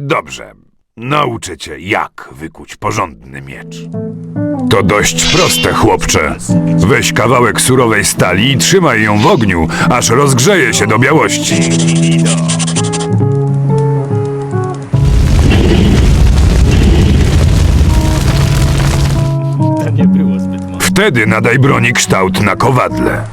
Dobrze, nauczę cię, jak wykuć porządny miecz. To dość proste, chłopcze. Weź kawałek surowej stali i trzymaj ją w ogniu, aż rozgrzeje się do białości. Wtedy nadaj broni kształt na kowadle.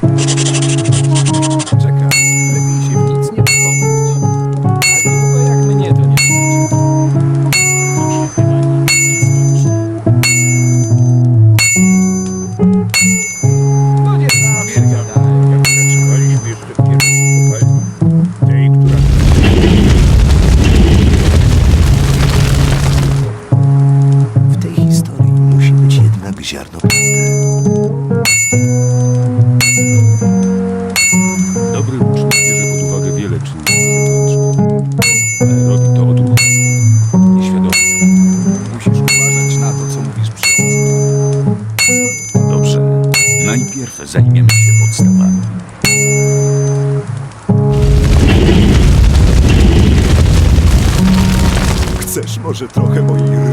może trochę o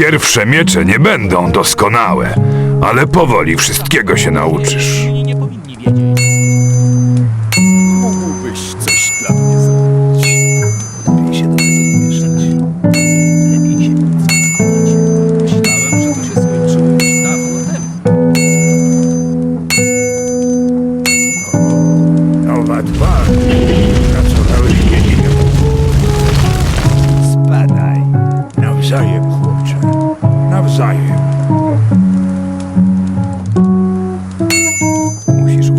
Pierwsze miecze nie będą doskonałe, ale powoli wszystkiego się nauczysz. musisz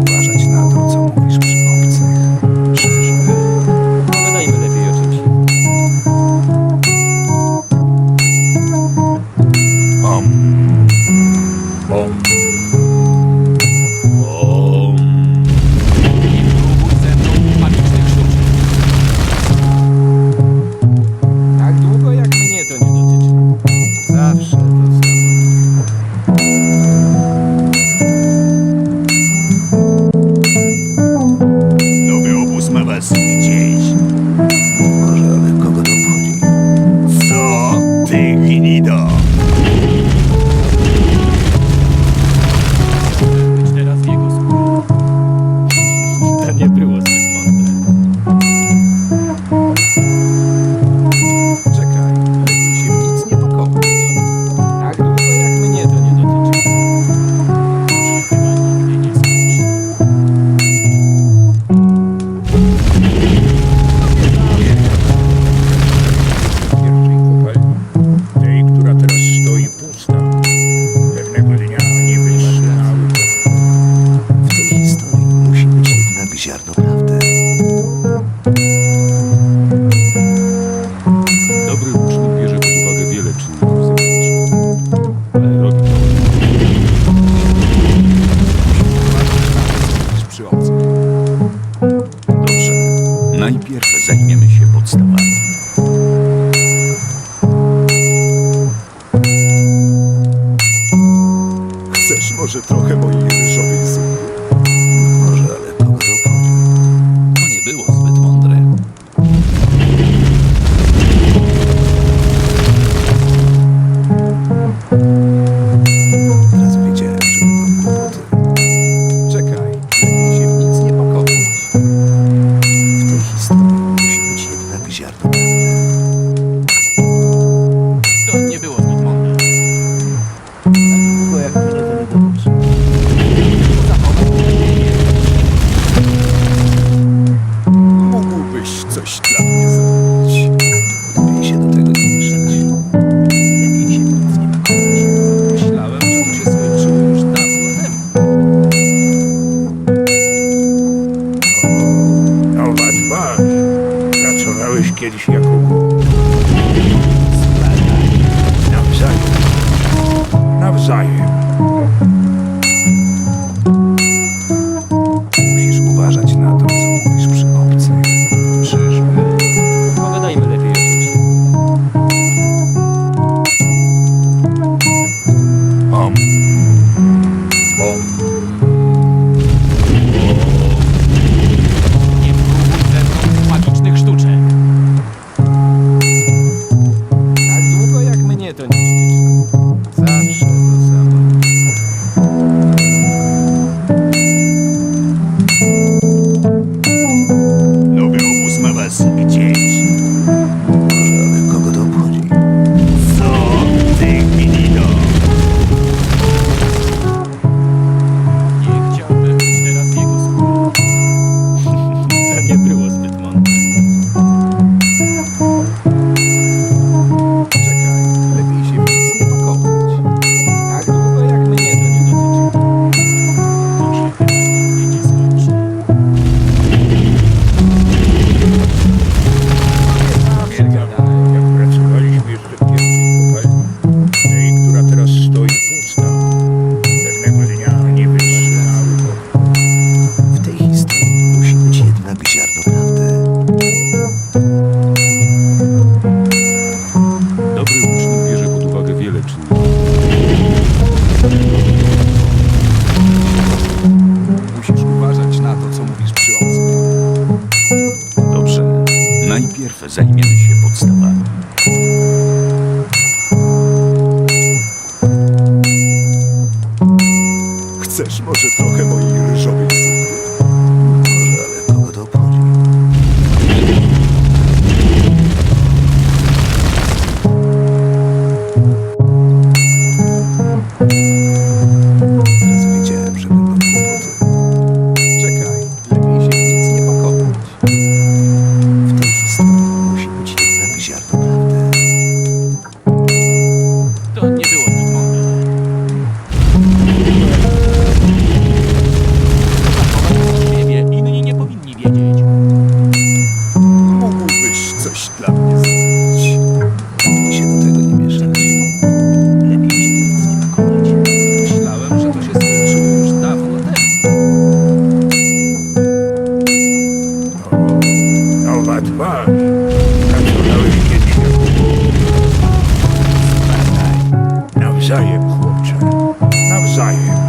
Najpierw zajmiemy się podstawami. そしたら zajmiemy się podstawami. Chcesz może trochę mojej навзаєм, хлопче, навзаєм.